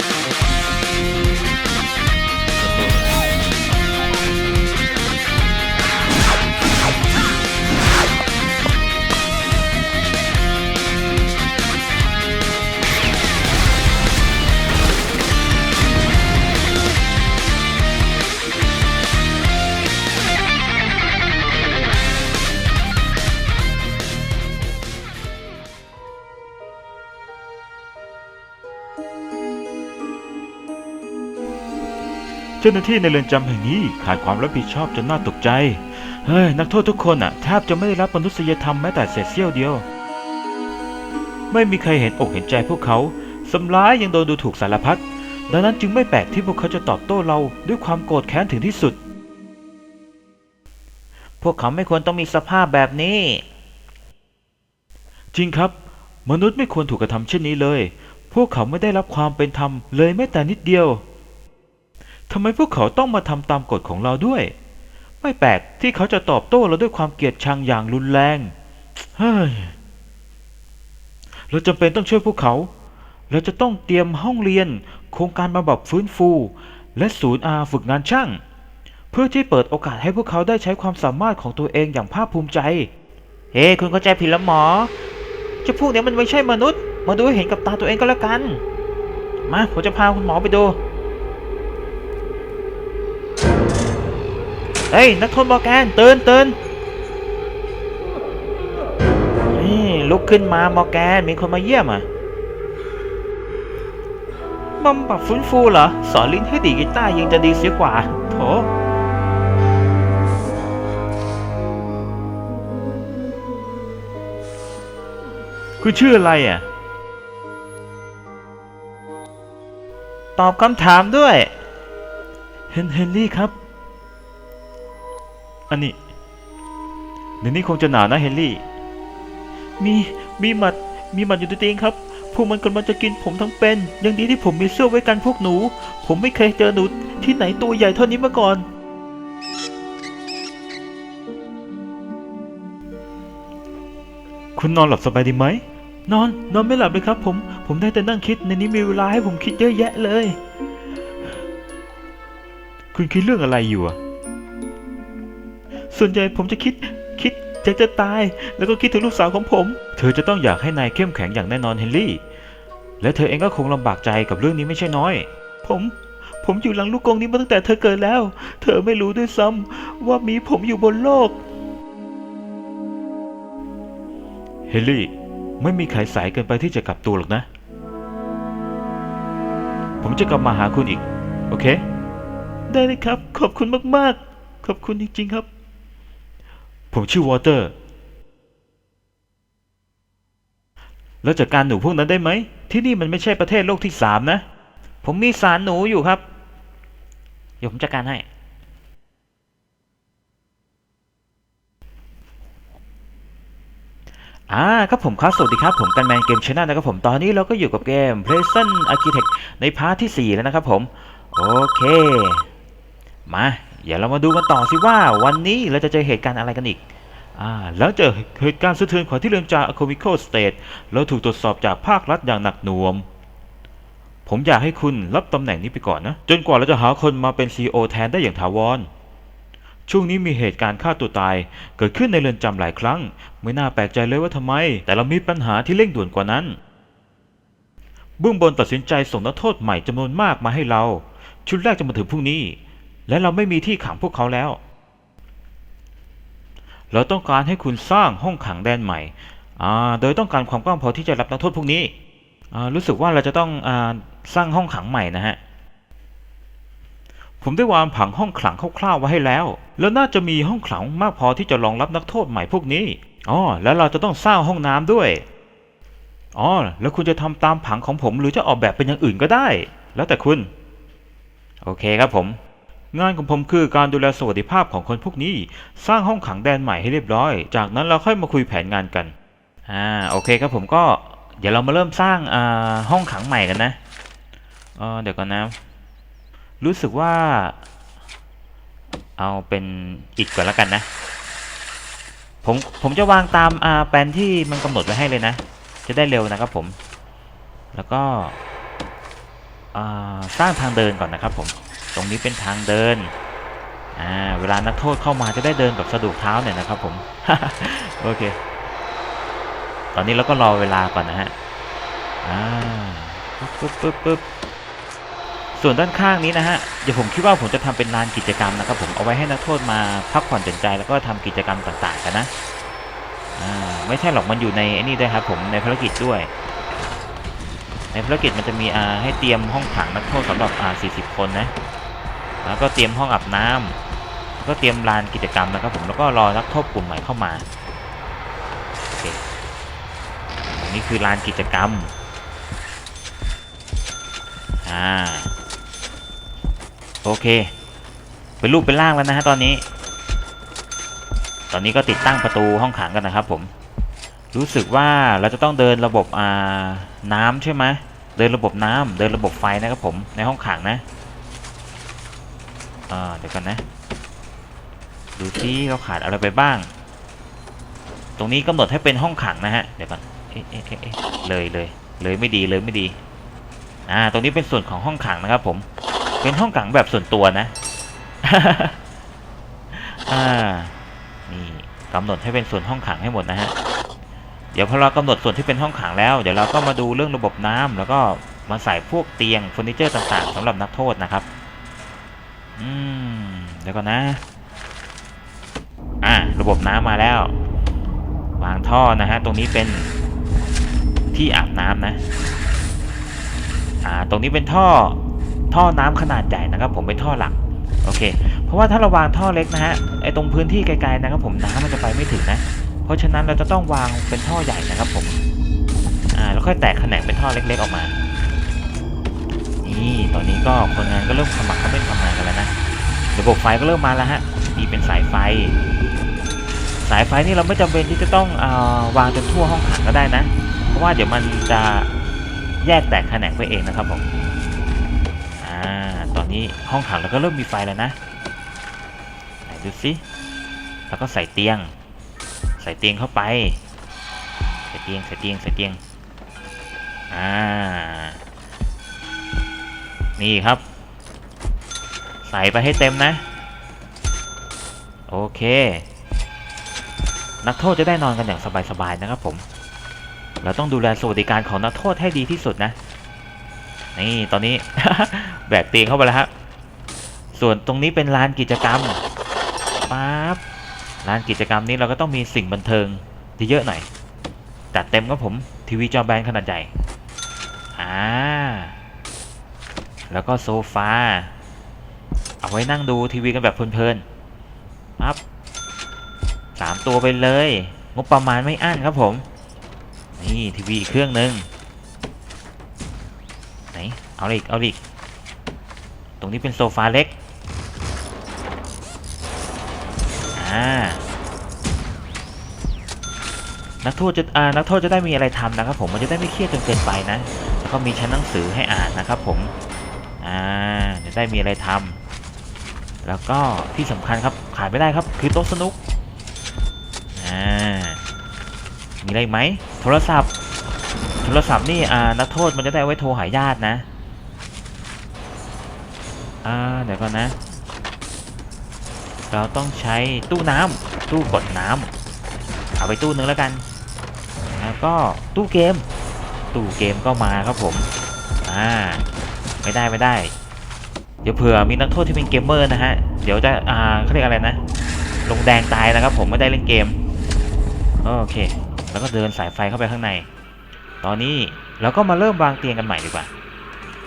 เจ้าหน้าที่ในเรือนจำแห่งนี้ขาดความรับผิดชอบจนน่าตกใจ เฮ้ย นักโทษทุกคนอะแทบจะไม่ได้รับมนุษยธรรมแม้แต่เศษเสี้ยวเดียว ไม่มีใครเห็นอกเห็นใจพวกเขาสำร้ายยังโดนดูถูกสารพัดดังนั้นจึงไม่แปลกที่พวกเขาจะตอบโต้เราด้วยความโกรธแค้นถึงที่สุด พวกเขาไม่ควรต้องมีสภาพแบบนี้ จริงครับ มนุษย์ไม่ควรถูกกระทำเช่นนี้เลย พวกเขาไม่ได้รับความเป็นธรรมเลยแม้แต่นิดเดียว ทำไมพวกเขาต้องมาทำตามกฎของเราด้วย ไม่แปลกที่เขาจะตอบโต้เราด้วยความเกลียดชังอย่างรุนแรง เฮ้ย เราจำเป็นต้องช่วยพวกเขา เราจะต้องเตรียมห้องเรียน โครงการบำบัดฟื้นฟู และศูนย์อาฝึกงานช่าง เพื่อที่เปิดโอกาสให้พวกเขาได้ใช้ความสามารถของตัวเองอย่างภาคภูมิใจ เฮ้ คุณเข้าใจผิดแล้วหมอจ้าพวกเนี้ยมันไม่ใช่มนุษย์ มาดูให้เห็นกับตาตัวเองก็แล้วกัน มา ผมจะพาคุณหมอไปดู เฮ้ย นักโทษมอแกนตื่นตื่นนี่ลุกขึ้นมามอแกนมีคนมาเยี่ยมอะบำบัดฟื้นฟูเหรอ สอนลิ้นให้ดีกีตาร์ยังจะดีเสียกว่าโถคุณชื่ออะไรอะ ตอบคำถามด้วย เฮนเฮนรี่ครับ อันนี้ในนี้คงจะหนาวนะเฮนรี่ มีมีหมัดมีหมัดอยู่ในเตียงครับ พวกมันกำลังจะกินผมทั้งเป็น ยังดีที่ผมมีเสื้อไว้กันพวกหนู ผมไม่เคยเจอหนูที่ไหนตัวใหญ่เท่านี้มาก่อน คุณนอนหลับสบายดีไหม นอนนอนไม่หลับเลยครับ ผม ผมได้แต่นั่งคิดในนี้มีเวลาให้ผมคิดเยอะแยะเลย คุณคิดเรื่องอะไรอยู่อะ ส่วนใหญ่ผมจะคิดคิดอยากจะตาย แล้วก็คิดถึงลูกสาวของผม เธอจะต้องอยากให้นายเข้มแข็งอย่างแน่นอนเฮนรี่ และเธอเองก็คงลำบากใจกับเรื่องนี้ไม่ใช่น้อย ผม ผมอยู่หลังลูกกรงนี้มาตั้งแต่เธอเกิดแล้ว เธอไม่รู้ด้วยซ้ำว่ามีผมอยู่บนโลก เฮนรี่ ไม่มีใครสายเกินไปที่จะกลับตัวหรอกนะ ผมจะกลับมาหาคุณอีก โอเค ได้เลยครับ ขอบคุณมากๆ ขอบคุณจริงๆครับ ผมชื่อวอเตอร์ แล้วจัดการหนูพวกนั้นได้ไหม ที่นี่มันไม่ใช่ประเทศโลกที่สามนะ ผมมีสารหนูอยู่ครับ เดี๋ยวผมจัดการให้ อ่าครับผมครับ สวัสดีครับ ผมกันแมนเกมช n น l นะครับผม ตอนนี้เราก็อยู่กับเกม p l a s o n Architect ในพาร์ทที่ 4 แล้วนะครับผม โอเค มา เดี๋ยวเรามาดูกันต่อสิว่าวันนี้เราจะเจอเหตุการณ์อะไรกันอีกหลังจากเหตุการณ์สะเทือนขวัญที่เรือนจำ a c o m i c o State เราถูกตรวจสอบจากภาครัฐอย่างหนักหน่วงผมอยากให้คุณรับตำแหน่งนี้ไปก่อนนะ จนกว่าเราจะหาคนมาเป็น CEO แทนได้อย่างถาวร ช่วงนี้มีเหตุการณ์ฆ่าตัวตาย เกิดขึ้นในเรือนจำหลายครั้ง ไม่น่าแปลกใจเลยว่าทำไม แต่เรามีปัญหาที่เร่งด่วนกว่านั้นเบื้องบนตัดสินใจส่งนักโทษใหม่จำนวนมากมาให้เรา ชุดแรกจะมาถึงพรุ่งนี้ และเราไม่มีที่ขังพวกเขาแล้ว เราต้องการให้คุณสร้างห้องขังแดนใหม่ โดยต้องการความกว้างพอที่จะรับนักโทษพวกนี้ รู้สึกว่าเราจะต้องอสร้างห้องขังใหม่นะฮะ ผมได้วางผังห้องขังคร่าวๆไว้ให้แล้ว แล้วน่าจะมีห้องขังมากพอที่จะรองรับนักโทษใหม่พวกนี้ อ๋อ แล้วเราจะต้องสร้างห้องน้ำด้วย อ๋อ แล้วคุณจะทำตามผังของผมหรือจะออกแบบเป็นอย่างอื่นก็ได้ แล้วแต่คุณ โอเคครับผม งานของผมคือการดูแลสวัสดิภาพของคนพวกนี้ สร้างห้องขังแดนใหม่ให้เรียบร้อย จากนั้นเราค่อยมาคุยแผนงานกัน อ่า โอเคครับผมก็ เดี๋ยวเรามาเริ่มสร้างอ่าห้องขังใหม่กันนะเออเดี๋ยวก่อนนะ รู้สึกว่า เอาเป็นอิฐก่อนแล้วกันนะ ผม ผมจะวางตามอ่าแปลนที่มันกำหนดไว้ให้เลยนะ จะได้เร็วนะครับผม แล้วก็อ่าสร้างทางเดินก่อนนะครับผม ตรงนี้เป็นทางเดินอ่าเวลานักโทษเข้ามาจะได้เดินแบบสะดวกเท้าหน่อยนะครับผม โอเค ตอนนี้เราก็รอเวลาก่อนนะฮะอ่าปึ๊บปึ๊บปึ๊บปึ๊บส่วนด้านข้างนี้นะฮะเดี๋ยวผมคิดว่าผมจะทำเป็นลานกิจกรรมนะครับผมเอาไว้ให้นักโทษมาพักผ่อนหย่อนใจแล้วก็ทำกิจกรรมต่างๆกันนะอ่าไม่ใช่หรอกมันอยู่ในไอ้นี่ด้วยครับผมในภารกิจด้วย ในภารกิจมันจะมีอ่าให้เตรียมห้องขังนักโทษสำหรับอ่า40 คนนะ แล้วก็เตรียมห้องอาบน้ำแล้วก็เตรียมลานกิจกรรมนะครับผมแล้วก็รอนักโทษกลุ่มใหม่เข้ามาโอเคนนี้คือลานกิจกรรมอ่าโอเค เป็นรูปเป็นร่างแล้วนะฮะตอนนี้ ตอนนี้ก็ติดตั้งประตูห้องขังกันนะครับผมรู้สึกว่าเราจะต้องเดินระบบอ่าน้ำใช่ไหมเดินระบบน้ำเดินระบบไฟนะครับผมในห้องขังนะ อ่าเดี๋ยวกันนะ ดูที่เราขาดอะไรไปบ้าง ตรงนี้กำหนดให้เป็นห้องขังนะฮะ เดี๋ยวก่อนเอ๊ะเอ๊ะเอ๊ะเอ๊ะเลยเลยเลยไม่ดีเลยไม่ดีอ่าตรงนี้เป็นส่วนของห้องขังนะครับ ผม เป็นห้องขังแบบส่วนตัวนะอ่านี่กำหนดให้เป็นส่วนห้องขังให้หมดนะฮะ เดี๋ยวพอเรากำหนดส่วนที่เป็นห้องขังแล้ว เดี๋ยวเราก็มาดูเรื่องระบบน้ำแล้วก็มาใส่พวกเตียงเฟอร์นิเจอร์ต่างๆสำหรับนักโทษนะครับ อืมเดี๋ยวก่อนนะ อ่า ระบบน้ำมาแล้ว วางท่อนะฮะ ตรงนี้เป็นที่อาบน้ำนะ อ่า ตรงนี้เป็นท่อ ท่อน้ำขนาดใหญ่นะครับ ผมเป็นท่อหลัก โอเค เพราะว่าถ้าเราวางท่อเล็กนะฮะ ไอตรงพื้นที่ไกลๆนะครับ ผมน้ำมันจะไปไม่ถึงนะ เพราะฉะนั้นเราจะต้องวางเป็นท่อใหญ่นะครับผม อ่า แล้วค่อยแตกแขนงเป็นท่อเล็ก ๆ ออกมา นี่ตอนนี้ก็คนงานก็เริ่มขมักเขม้นทำงานกันแล้วนะระบบไฟก็เริ่มมาแล้วฮะนี่เป็นสายไฟ สายไฟนี่เราไม่จำเป็นที่จะต้องอาวางจนทั่วห้องขังก็ได้นะ เพราะว่าเดี๋ยวมันจะแยกแตกแขนงไปเองนะครับผมอ่าตอนนี้ห้องขังเราก็เริ่มมีไฟแล้วนะไหนดูสิแล้วก็ใส่เตียง ใส่เตียงเข้าไป ใส่เตียงใส่เตียงใส่เตียงอ่า นี่ครับ ใส่ไปให้เต็มนะ โอเค นักโทษจะได้นอนกันอย่างสบายๆนะครับผม เราต้องดูแลสวัสดิการของนักโทษให้ดีที่สุดนะ นี่ตอนนี้ แบกเตียงเข้าไปแล้วฮะส่วนตรงนี้เป็นลานกิจกรรมปั๊บลานกิจกรรมนี้เราก็ต้องมีสิ่งบันเทิงที่เยอะหน่อยจัดเต็มครับผมทีวีจอแบนขนาดใหญ่อ่า แล้วก็โซฟา เอาไว้นั่งดูทีวีกันแบบเพลินๆปั๊บสามตัวไปเลย งบประมาณไม่อั้นครับผม นี่ทีวีอีกเครื่องหนึ่งไหน เอาอีก เอาอีก ตรงนี้เป็นโซฟาเล็ก อ่า นักโทษจะ อ่า นักโทษจะได้มีอะไรทำนะครับผม มันจะได้ไม่เครียดจนเกินไปนะ แล้วก็มีชั้นหนังสือให้อ่านนะครับผม อ่าจะได้มีอะไรทำแล้วก็ที่สำคัญครับขาดไม่ได้ครับ คือโต๊ะสนุกอ่ามีอะไรไหมโทรศัพท์ โทรศัพท์นี่อ่านักโทษมันจะได้เอาไว้โทรหาญาตินะอ่าเดี๋ยวก่อนนะ เราต้องใช้ตู้น้ำตู้กดน้ำเอาไปตู้นึงแล้วกันแล้วก็ตู้เกม ตู้เกมก็มาครับผมอ่า ไม่ได้ไม่ได้ เดี๋ยวเผื่อมีนักโทษที่เป็นเกมเมอร์นะฮะ เดี๋ยวจะอ่าเขาเรียกอะไรนะ ลงแดงตายนะครับ ผมไม่ได้เล่นเกม โอเค แล้วก็เดินสายไฟเข้าไปข้างใน ตอนนี้เราก็มาเริ่มวางเตียงกันใหม่ดีกว่า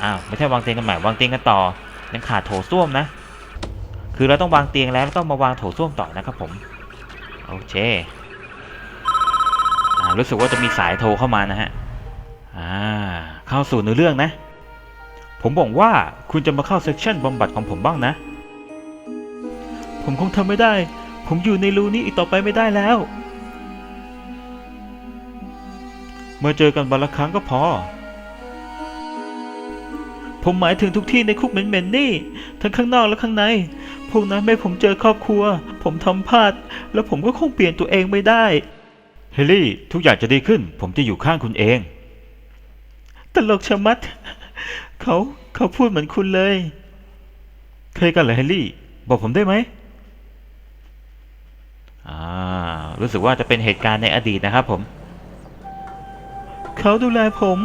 อ้าวไม่ใช่วางเตียงกันใหม่วางเตียงกันต่อ ยังขาดโถส้วมนะ คือเราต้องวางเตียงแล้วแล้วก็มาวางโถส้วมต่อนะครับผม โอเครู้สึกว่าจะมีสายโทรเข้ามานะฮะ อ่า เข้าสู่เนื้อเรื่องนะ ผมบอกว่าคุณจะมาเข้าเซสชั่นบำบัดของผมบ้างนะ ผมคงทำไม่ได้ ผมอยู่ในรูนี้อีกต่อไปไม่ได้แล้ว เมื่อเจอกันวันละครั้งก็พอ ผมหมายถึงทุกที่ในคุกเหม็นๆนี่ ทั้งข้างนอกและข้างใน พวกนั้นไม่ให้ผมเจอครอบครัว ผมทำพลาด แล้วผมก็คงเปลี่ยนตัวเองไม่ได้ เฮลี่ ทุกอย่างจะดีขึ้น ผมจะอยู่ข้างคุณเอง ตลกชะมัด เขาเขาพูดเหมือนคุณเลย เคยกันเหรอเฮนรี่ บอกผมได้ไหมอ่ารู้สึกว่าจะเป็นเหตุการณ์ในอดีตนะครับผม เขาดูแลผม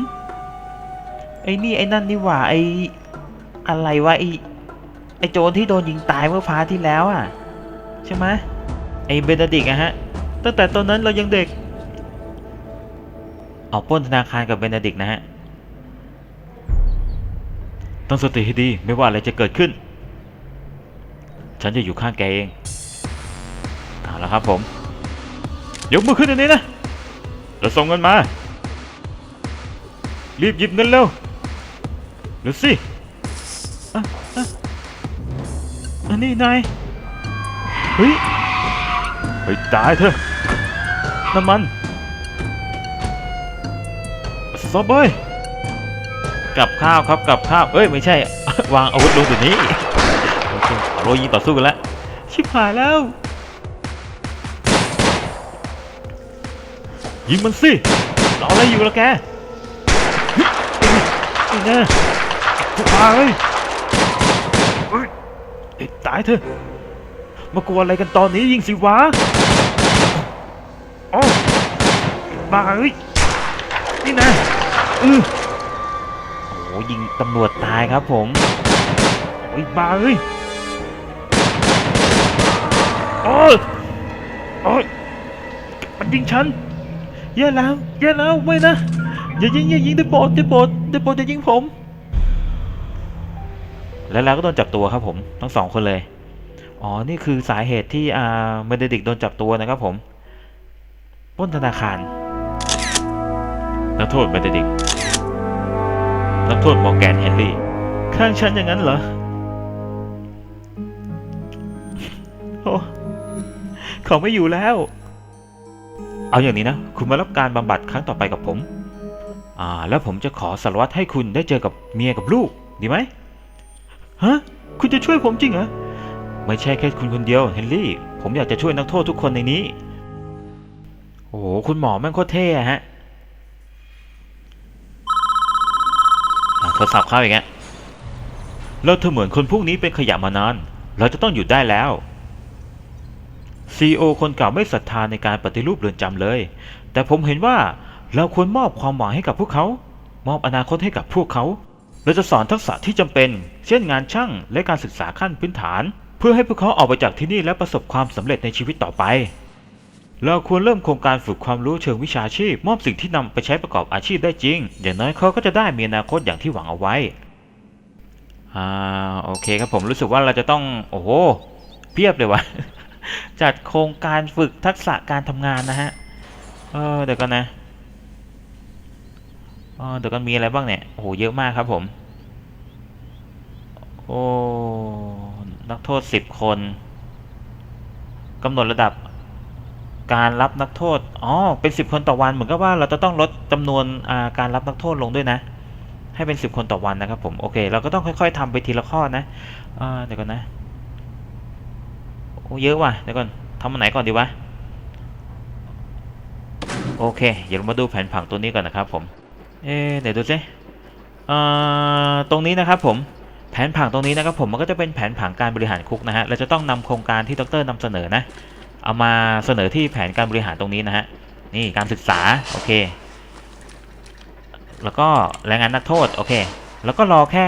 ไอ้นี่ไอ้นั่นนี่หว่าไอ้อะไรวะไอ้ไอ้โจรที่โดนยิงตายเมื่อพาที่แล้วอะ ใช่ไหมไอ้เบนเดดิกอะฮะ ตั้งแต่ตอนนั้นเรายังเด็ก ออกปล้นธนาคารกับเบนเดดิกนะฮะ ต้องสติให้ดีไม่ว่าอะไรจะเกิดขึ้น ฉันจะอยู่ข้างแกเองเอาละครับผม ยกมือขึ้นอันนี้นะแล้วส่งเงินมา รีบหยิบเงินเร็วเร็วสิอันนี้นายเฮ้ยเฮ้ยตายเถอะน้ำมันซอบอย กับข้าวครับกับข้าวเอ้ยไม่ใช่ วางอาวุธลงเดี๋ยวนี้โอเคเอาโรยิงต่อสู้กันแล้วชิบหายแล้ว ยิงมันสิรออะไรอยู่ละแกนี่นะทุกพายเอ้ยตายเถอะมากลัวอะไรกันตอนนี้ยิงสิวะโอ้บ้าเอ้ยนี่นะอือ ยิงตำรวจตายครับผม โอ้ยบ้าเอ้ยโอ้ยโอ้ยมันยิงฉันแย่แล้วแย่แล้วไม่นะอย่ายิงอย่ายิงได้โปรดได้โปรดได้โปรดอย่ายิงผม แล้วเราก็โดนจับตัวครับผมทั้งสองคนเลยอ๋อนี่คือสาเหตุที่อ่าเมเดดิกโดนจับตัวนะครับผมป้นธนาคารนักโทษเมเดดิก นักโทษมอร์แกนเฮนรี่ ข้างฉันอย่างนั้นเหรอ โอ้เขาไม่อยู่แล้ว เอาอย่างนี้นะ คุณมารับการบำบัดครั้งต่อไปกับผม อ่า แล้วผมจะขอสารวัตรให้คุณได้เจอกับเมียกับลูก ดีไหมฮะ คุณจะช่วยผมจริงเหรอ ไม่ใช่แค่คุณคนเดียวเฮนรี่ ผมอยากจะช่วยนักโทษทุกคนในนี้ โอ้โห คุณหมอแม่งโคตรเท่ฮะอะโท รศัพท์เข้าอีกแล้วเราเธอเหมือนคนพวกนี้เป็นขยะมานาน เราจะต้องหยุดได้แล้วซีโอคนเก่าไม่ศรัทธาในการปฏิรูปเรือนจำเลย แต่ผมเห็นว่าเราควรมอบความหวังให้กับพวกเขา มอบอนาคตให้กับพวกเขา เราจะสอนทักษะที่จำเป็น เช่นงานช่างและการศึกษาขั้นพื้นฐาน เพื่อให้พวกเขาออกไปจากที่นี่และประสบความสำเร็จในชีวิตต่อไป เราควรเริ่มโครงการฝึกความรู้เชิงวิชาชีพ มอบสิ่งที่นำไปใช้ประกอบอาชีพได้จริง อย่างน้อยเขาก็จะได้มีอนาคตอย่างที่หวังเอาไว้ อ่า โอเคครับผมรู้สึกว่าเราจะต้อง โอ้โห เพียบเลยวะจัดโครงการฝึกทักษะการทำงานนะฮะ เออเดี๋ยวกันนะเออเดี๋ยวกันมีอะไรบ้างเนี่ย โอ้โห เยอะมากครับผม โอ้ นักโทษสิบคนกำหนดระดับ การรับนักโทษ อ๋อ เป็นสิบคนต่อวัน เหมือนกับว่าเราจะต้องลดจำนวนการรับนักโทษลงด้วยนะ ให้เป็นสิบคนต่อวันนะครับผม โอเค เราก็ต้องค่อย ๆทำไปทีละข้อนะอเดี๋ยวก่อนนะ โอ้เยอะว่ะ เดี๋ยวก่อนทำอันไหนก่อนดีวะ โอเค เดี๋ยวเรามาดูแผนผังตัวนี้ก่อนนะครับผม เอ๊เดี๋ยวดูสิตรงนี้นะครับผมแผนผังตรงนี้นะครับผมมันก็จะเป็นแผนผังการบริหารคุกนะฮะ เราจะต้องนำโครงการที่ดรนำเสนอนะ เอามาเสนอที่แผนการบริหารตรงนี้นะฮะนี่การศึกษาโอเค แล้วก็แรงงานนักโทษโอเค แล้วก็รอแค่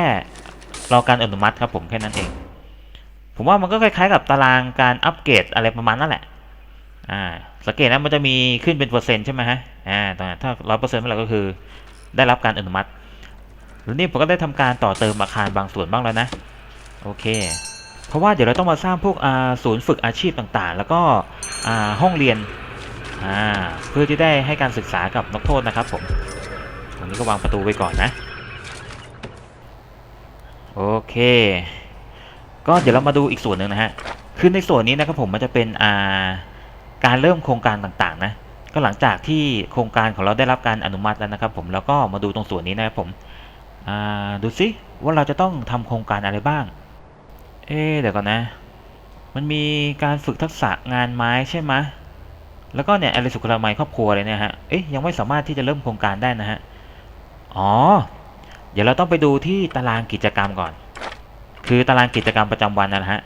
รอการอนุมัติครับผมแค่นั้นเอง ผมว่ามันก็คล้ายๆกับตารางการอัปเกรดอะไรประมาณนั่นแหละอ่าสังเกตนะมันจะมีขึ้นเป็นเปอร์เซ็นต์ใช่ไหมฮะอ่าตอนนั้นถ้าร้อยเปอร์เซ็นต์เมื่อไหร่ก็คือได้รับการอนุมัติแล้วนี่ผมก็ได้ทำการต่อเติมอาคารบางส่วนบ้างแล้วนะ โอเค เพราะว่าเดี๋ยวเราต้องมาสร้างพวกศูนย์ฝึกอาชีพต่างๆ แล้วก็ห้องเรียนเพื่อที่ได้ให้การศึกษากับนักโทษนะครับผมตรงนี้ก็วางประตูไว้ก่อนนะ โอเค ก็เดี๋ยวเรามาดูอีกส่วนหนึ่งนะฮะคือในส่วนนี้นะครับผมมันจะเป็นาการเริ่มโครงการต่างๆนะก็หลังจากที่โครงการของเราได้รับการอนุมัติแล้วนะครับ ผมแล้วก็มาดูตรงส่วนนี้นะครับผมดูซิว่าเราจะต้องทำโครงการอะไรบ้าง เอ๊เดี๋ยวก่อนนะ มันมีการฝึกทักษะงานไม้ใช่ไหมแล้วก็เนี่ยอะไรสุขอนามัยครอบครัวเลยเนี่ยฮะ เอ๊ะยังไม่สามารถที่จะเริ่มโครงการได้นะฮะ อ๋อ เดี๋ยวเราต้องไปดูที่ตารางกิจกรรมก่อน คือตารางกิจกรรมประจำวันนะฮะ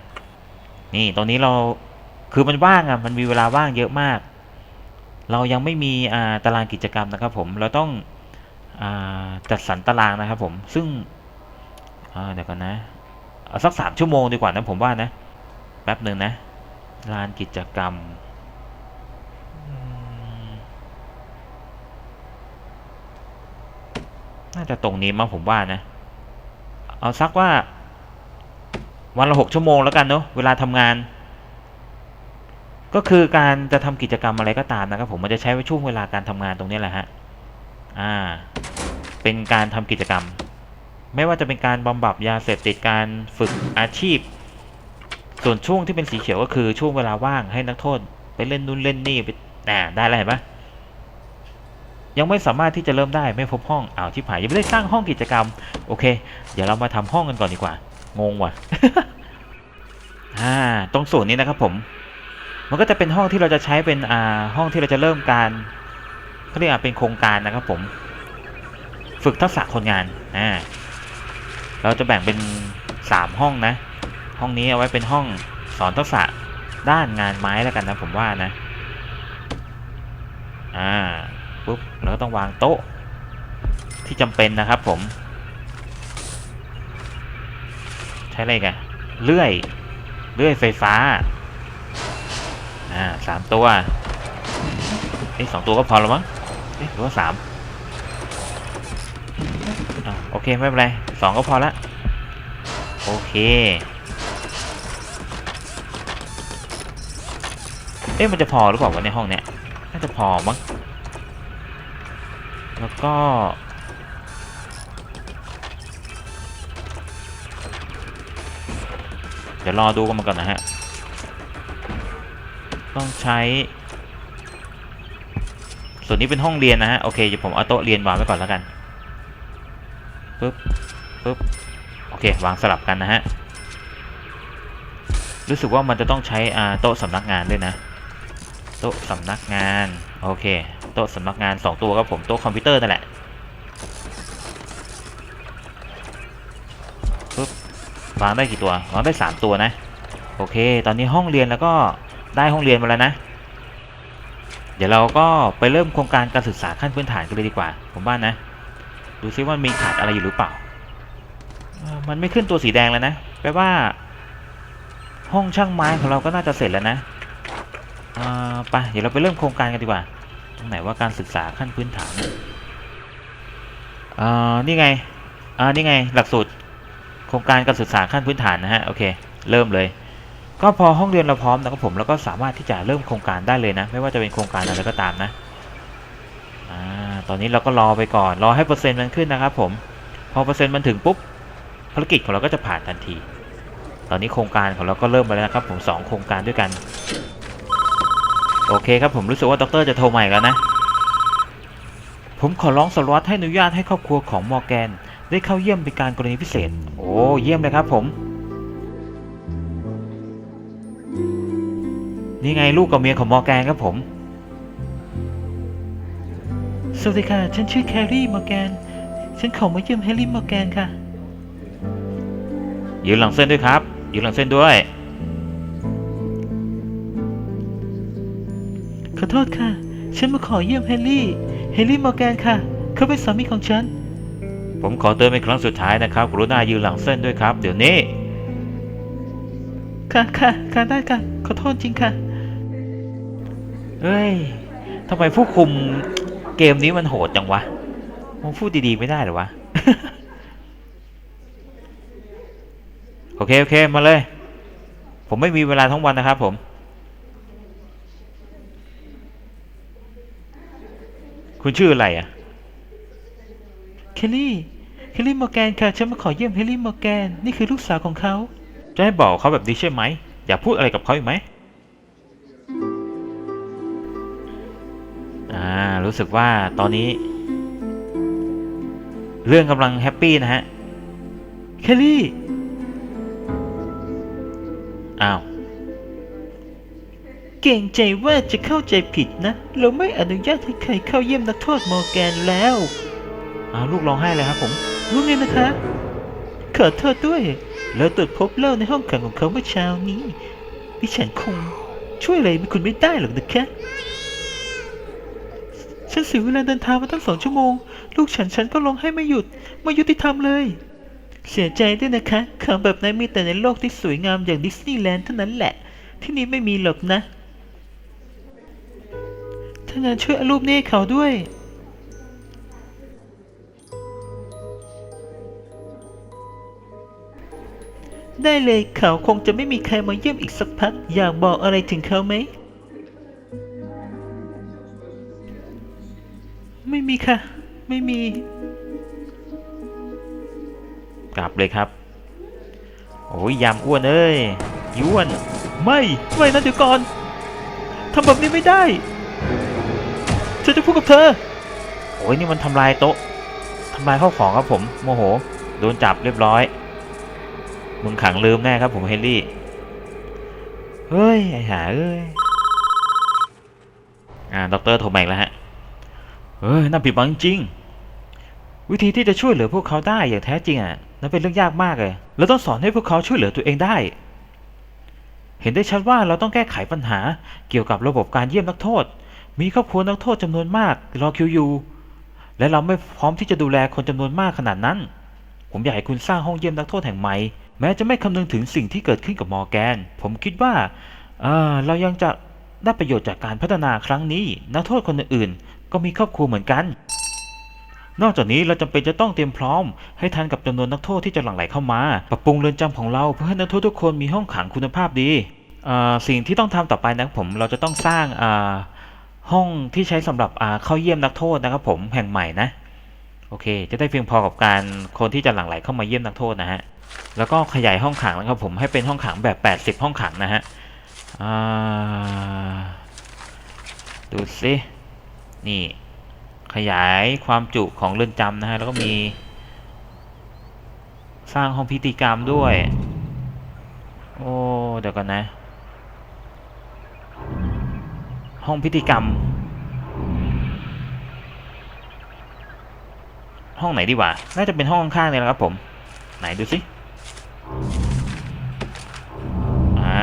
นี่ตรงนี้เรา คือมันว่างอะ มันมีเวลาว่างเยอะมาก เรายังไม่มีอ่าตารางกิจกรรมนะครับผม เราต้องอ่าจัดสรรตารางนะครับผม ซึ่งอ่าเดี๋ยวก่อนนะ เอาสักสามชั่วโมงดีกว่านะผมว่านะ แป๊บหนึ่งนะลานกิจกรรมน่าจะตรงนี้มั้งผมว่านะ เอาสักว่า วันละหกชั่วโมงแล้วกันเนาะเวลาทำงาน ก็คือการจะทำกิจกรรมอะไรก็ตามนะครับผมมันจะใช้ช่วงเวลาการทำงานตรงนี้แหละฮะอ่า เป็นการทำกิจกรรม ไม่ว่าจะเป็นการบำบัดยาเสพติดการฝึกอาชีพ ส่วนช่วงที่เป็นสีเขียวก็คือช่วงเวลาว่างให้นักโทษ ไปเล่นนู่นเล่นนี่ไปอ่าได้แล้วเห็นปะยังไม่สามารถที่จะเริ่มได้ไม่พบห้องอ้าวชิบหายยังไม่ได้สร้างห้องกิจกรรม โอเค เดี๋ยวเรามาทำห้องกันก่อนดีกว่า งงว่ะอ่าตรงส่วนนี้นะครับผม มันก็จะเป็นห้องที่เราจะใช้เป็นอ่าห้องที่เราจะเริ่มการเขาเรียกว่าเป็นโครงการนะครับผม ฝึกทักษะคนงานอ่า เราจะแบ่งเป็นสามห้องนะ ห้องนี้เอาไว้เป็นห้องสอนทักษะด้านงานไม้แล้วกันนะผมว่านะ อ่า ปุ๊บเราก็ต้องวางโต๊ะ ที่จำเป็นนะครับผม ใช้อะไรกันเลื่อย เลื่อยไฟฟ้า อ่าสามตัวเอ้ยสองตัวก็พอแล้วมั้งเอ๊ะหรือว่าสาม ไม่เป็นไรสองก็พอละโอเค เอ๊ะมันจะพอหรือเปล่าวะในห้องเนี้ยน่าจะพอมั้งแล้วก็ เดี๋ยวรอดูกันมาก่อนนะฮะ ต้องใช้ ส่วนนี้เป็นห้องเรียนนะฮะ โอเคเดี๋ยวผมเอาโต๊ะเรียนวางไว้ก่อนแล้วกัน ปึ๊บปึ๊บโอเควางสลับกันนะฮะรู้สึกว่ามันจะต้องใช้โต๊ะสำนักงานด้วยนะ โต๊ะสำนักงานโอเคโต๊ะสำนักงานสองตัวครับผมโต๊ะคอมพิวเตอร์นั่นแหละปึ๊บวางได้กี่ตัววางได้สามตัวนะโอเค ตอนนี้ห้องเรียนแล้วก็ได้ห้องเรียนมาแล้วนะ เดี๋ยวเราก็ไปเริ่มโครงการการศึกษาขั้นพื้นฐานกันเลยดีกว่า ผมว่านะ ดูซิว่ามีขาดอะไรอยู่หรือเปล่า มันไม่ขึ้นตัวสีแดงแล้วนะ แปลว่า ห้องช่างไม้ของเราก็น่าจะเสร็จแล้วนะอ่าไป เดี๋ยวเราไปเริ่มโครงการกันดีกว่า ตรงไหนว่าการศึกษาขั้นพื้นฐานอ่านี่ไงอ่านี่ไง หลักสูตร โครงการการศึกษาขั้นพื้นฐานนะฮะ โอเค เริ่มเลย ก็พอห้องเรียนเราพร้อมนะครับผมเราก็สามารถที่จะเริ่มโครงการได้เลยนะ ไม่ว่าจะเป็นโครงการอะไรก็ตามนะ ตอนนี้เราก็รอไปก่อน รอให้เปอร์เซ็นต์มันขึ้นนะครับผม พอเปอร์เซ็นต์มันถึงปุ๊บ ภารกิจของเราก็จะผ่านทันที ตอนนี้โครงการของเราก็เริ่มมาแล้วนะครับ ผมสองโครงการด้วยกัน โอเคครับผมรู้สึกว่าด็อกเตอร์จะโทรใหม่แล้วนะ ผมขอร้องสารวัตรให้อนุญาตให้ครอบครัวของมอร์แกน ได้เข้าเยี่ยมเป็นการกรณีพิเศษ โอ้เยี่ยมเลยครับผม นี่ไงลูกกับเมียของมอร์แกนครับผม สวัสดีค่ะ ฉันชื่อแครี่มอร์แกน ฉันขอมาเยี่ยมแฮร์รี่มอร์แกนค่ะ ยืนหลังเส้นด้วยครับ ยืนหลังเส้นด้วย ขอโทษค่ะ ฉันมาขอเยี่ยมแฮร์รี่ แฮร์รี่มอร์แกนค่ะ เขาเป็นสามีของฉัน ผมขอเตือนเป็นครั้งสุดท้ายนะครับ กรุณายืนหลังเส้นด้วยครับ เดี๋ยวนี้ ค่ะค่ะค่ะได้ค่ะ ขอโทษจริงค่ะ เฮ้ยทำไมผู้คุม เกมนี้มันโหดจังวะมึงพูดดีๆไม่ได้เหรอวะ โอเค โอเค มาเลย ผมไม่มีเวลาทั้งวันนะครับผมคุณชื่ออะไรอะเคลลี่ เคลลี่มอร์แกนค่ะ ฉันมาขอเยี่ยมแฮร์รี่มอร์แกน นี่คือลูกสาวของเขา จะให้บอกเขาแบบนี้ใช่ไหม อยากพูดอะไรกับเขาอีกไหม อ่ารู้สึกว่าตอนนี้ เรื่องกำลังแฮปปี้นะฮะ เคลลี่ อ้าว เก่งใจว่าจะเข้าใจผิดนะ เราไม่อนุญาตให้ใครเข้าเยี่ยมนักโทษมอร์แกนแล้วอ้าวลูกร้องไห้เลยครับผมคว่าไงนะคะ ขอโทษด้วย เราตรวจพบเหล้าในห้องขังของเขาเมื่อเช้านี้ดิฉันคงช่วยอะไรคุณไม่ได้หรอกนะคะ ฉันเสียเวลาเดินทางมาตั้งสองชั่วโมง ลูกฉันฉันก็ร้องให้ไม่หยุด ไม่ยุติธรรมเลย เสียใจด้วยนะคะข่าวแบบนั้นมีแต่ในโลกที่สวยงามอย่างดิสนีย์แลนด์เท่านั้นแหละ ที่นี่ไม่มีหรอกนะถ้างั้นช่วยอรูปนี้เขาด้วยได้เลยเขาคงจะไม่มีใครมาเยี่ยมอีกสักพัก อยากบอกอะไรถึงเขาไหม ไม่มีค่ะ ไม่มี กลับเลยครับ โอ้ยยำอ้วนเอ้ยย้วน ไม่ไม่นะเดี๋ยวก่อนทำแบบนี้ไม่ได้ฉันจะพูดกับเธอ โอ้ยนี่มันทำลายโต๊ะทำลายข้าวของครับผมโมโห โดนจับเรียบร้อย มึงขังลืมแน่ครับผมเฮนรี่เฮ้ยไอ้หาเอ้ยอ่าด็อกเตอร์โทรมาอีกแล้วฮะ เฮ้ยน่าผิดหวังจริง วิธีที่จะช่วยเหลือพวกเขาได้อย่างแท้จริงอะนั่นเป็นเรื่องยากมากเลยเราต้องสอนให้พวกเขาช่วยเหลือตัวเองได้ เห็นได้ชัดว่าเราต้องแก้ไขปัญหาเกี่ยวกับระบบการเยี่ยมนักโทษ มีครอบครัวนักโทษจำนวนมากรอคิวอยู่และเราไม่พร้อมที่จะดูแลคนจำนวนมากขนาดนั้น ผมอยากให้คุณสร้างห้องเยี่ยมนักโทษแห่งใหม่แม้จะไม่คำนึงถึงสิ่งที่เกิดขึ้นกับมอร์แกน ผมคิดว่าเออเรายังจะได้ประโยชน์จากการพัฒนาครั้งนี้ นักโทษคนอื่น ก็มีครอบครัวเหมือนกัน นอกจากนี้เราจำเป็นจะต้องเตรียมพร้อม ให้ทันกับจำนวนนักโทษที่จะหลั่งไหลเข้ามา ปรับปรุงเรือนจำของเราเพื่อให้นักโทษทุกคนมีห้องขังคุณภาพดีสิ่งที่ต้องทำต่อไปนะครับผมเราจะต้องสร้างห้องที่ใช้สำหรับเข้าเยี่ยมนักโทษนะครับผมแห่งใหม่นะโอเค จะได้เพียงพอกับการคนที่จะหลั่งไหลเข้ามาเยี่ยมนักโทษนะฮะแล้วก็ขยายห้องขังนะครับผมให้เป็นห้องขังแบบ 80 ห้องขังนะฮะดูสิ นี่ขยายความจุของเรือนจำนะฮะ แล้วก็มี สร้างห้องพิธีกรรมด้วย โอ้เดี๋ยวกันนะ ห้องพิธีกรรม ห้องไหนดีวะน่าจะเป็นห้องข้างๆเนี่ยแหละครับผม ไหนดูสิอ่า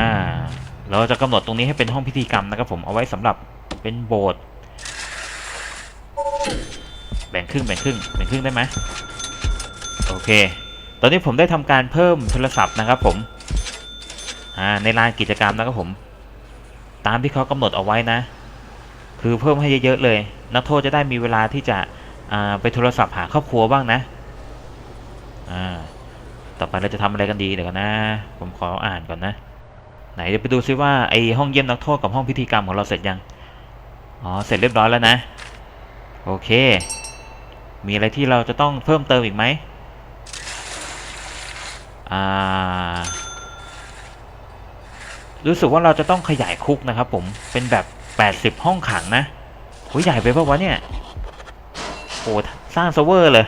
เราจะกำหนดตรงนี้ให้เป็นห้องพิธีกรรมนะครับผมเอาไว้สำหรับเป็นโบสถ์ แบ่งครึ่งแบ่งครึ่งแบ่งครึ่งได้ไหมโอเค ตอนนี้ผมได้ทำการเพิ่มโทรศัพท์นะครับผมอ่าในลานกิจกรรมนะครับผม ตามที่เขากำหนดเอาไว้นะ คือเพิ่มให้เยอะๆเลย นักโทษจะได้มีเวลาที่จะไปโทรศัพท์หาครอบครัวบ้างนะอ่าต่อไปเราจะทำอะไรกันดีเดี๋ยวกันนะ ผมขออ่านก่อนนะ ไหนเดี๋ยวไปดูซิว่าไอห้องเยี่ยมนักโทษกับห้องพิธีกรรมของเราเสร็จยัง อ๋อ เสร็จเรียบร้อยแล้วนะ โอเค มีอะไรที่เราจะต้องเพิ่มเติมอีกไหมอ่ารู้สึกว่าเราจะต้องขยายคุกนะครับผมเป็นแบบ 80 ห้องขังนะโหใหญ่ไปปะวะเนี่ยโหสร้างเซิร์ฟเวอร์เลย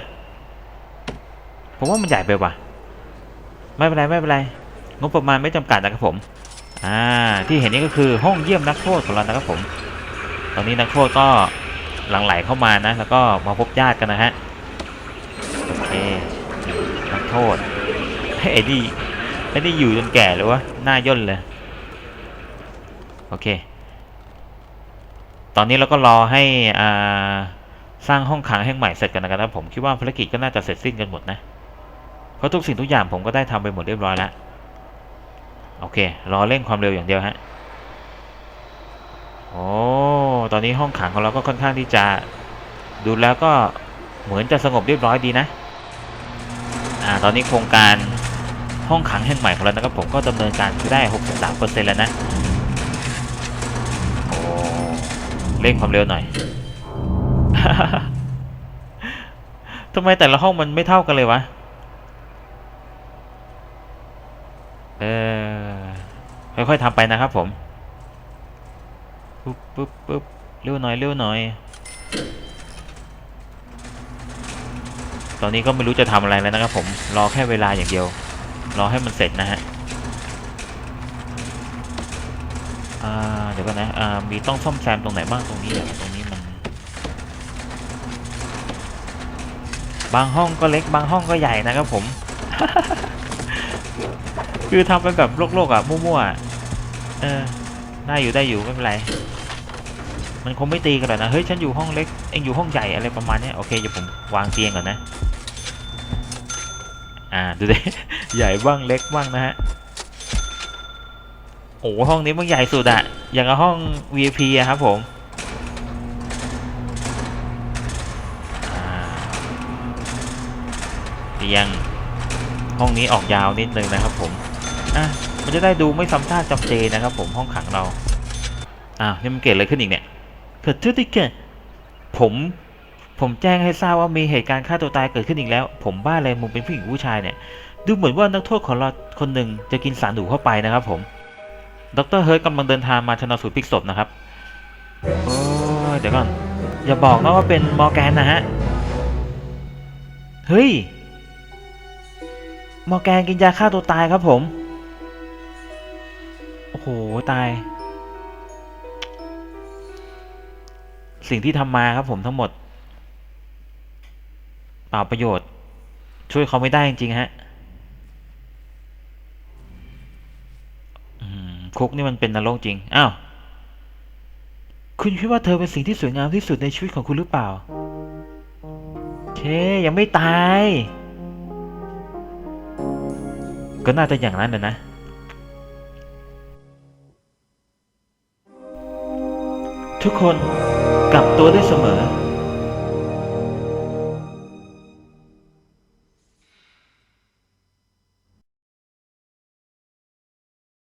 ผมว่ามันใหญ่ไปว่ะ ไม่เป็นไรไม่เป็นไร งบประมาณไม่จำกัดนะครับผม อ่า ที่เห็นนี่ก็คือห้องเยี่ยมนักโทษของเรานะครับผม ตอนนี้นักโทษก็ หลั่งไหลเข้ามานะ แล้วก็มาพบญาติกันนะฮะ โอเคนักโทษเฮ้ยไอ้นี่ไอ้นี่อยู่จนแก่เลยวะ หน้าย่นเลย โอเค ตอนนี้เราก็รอให้อ่าสร้างห้องขังแห่งใหม่เสร็จกันนะครับผมคิดว่าภารกิจก็น่าจะเสร็จสิ้นกันหมดนะ เพราะทุกสิ่งทุกอย่างผมก็ได้ทำไปหมดเรียบร้อยแล้ว โอเค รอเร่งความเร็วอย่างเดียวฮะ โอ้ตอนนี้ห้องขังของเราก็ค่อนข้างที่จะ ดูแล้วก็เหมือนจะสงบเรียบร้อยดีนะ อ่า ตอนนี้โครงการห้องขังแห่งใหม่ของเรานะครับผมก็ดำเนินการไปได้ 63%แล้วนะ โอ้เร่งความเร็วหน่อยทำไมแต่ละห้องมันไม่เท่ากันเลยวะ เออค่อยๆทำไปนะครับผม ปุ๊บปุ๊บปุ๊บเร็วหน่อยเร็วหน่อย ตอนนี้ก็ไม่รู้จะทำอะไรแล้วนะครับผมรอแค่เวลาอย่างเดียว รอให้มันเสร็จนะฮะเดี๋ยวก่อนนะมีต้องซ่อมแซมตรงไหนบ้างตรงนี้ตรงนี้มัน บางห้องก็เล็กบางห้องก็ใหญ่นะครับผม คือทำไปแบบโลกๆอะมั่วๆอะเออได้อยู่ได้อยู่ไม่เป็นไร มันคงไม่ตีกันหรอกนะ เฮ้ย ฉันอยู่ห้องเล็ก เองอยู่ห้องใหญ่อะไรประมาณนี้โอเคเดี๋ยวผมวางเตียงก่อนนะ อ่า ดูดิ ใหญ่บ้างเล็กบ้างนะฮะ โอ้ห้องนี้มันใหญ่สุดอะอย่างกับห้อง VIP อะครับผมเตียง ห้องนี้ออกยาวนิดนึงนะครับผมอะมันจะได้ดูไม่ซ้ำซากจำเจนะครับผมห้องขังเราอ้าวนี่มันเกิดอะไรขึ้นอีกเนี่ย ขอโทษด้วยค่ะผมผมแจ้งให้ทราบว่ามีเหตุการณ์ฆ่าตัวตายเกิดขึ้นอีกแล้ว ผมบ้าอะไรมึงเป็นผู้หญิงผู้ชายเนี่ย ดูเหมือนว่านักโทษของเราคนหนึ่งจะกินสารหนูเข้าไปนะครับผม ดรเฮิร์ตกำลังเดินทางมาชนะสูตรพลิกศพนะครับโอ้เดี๋ยวก่อน อย่าบอกนะว่าเป็นมอร์แกนนะฮะ เฮ้ย มอร์แกนกินยาฆ่าตัวตายครับผม โอ้โห ตาย สิ่งที่ทำมาครับผมทั้งหมดเปล่าประโยชน์ ช่วยเขาไม่ได้จริงๆฮะคุกนี่มันเป็นนรกจริง อ้าว คุณคิดว่าเธอเป็นสิ่งที่สวยงามที่สุดในชีวิตของคุณหรือเปล่า เค ยังไม่ตาย ก็น่าจะอย่างนั้นนะนะ ทุกคน กลับตัวได้เสมอ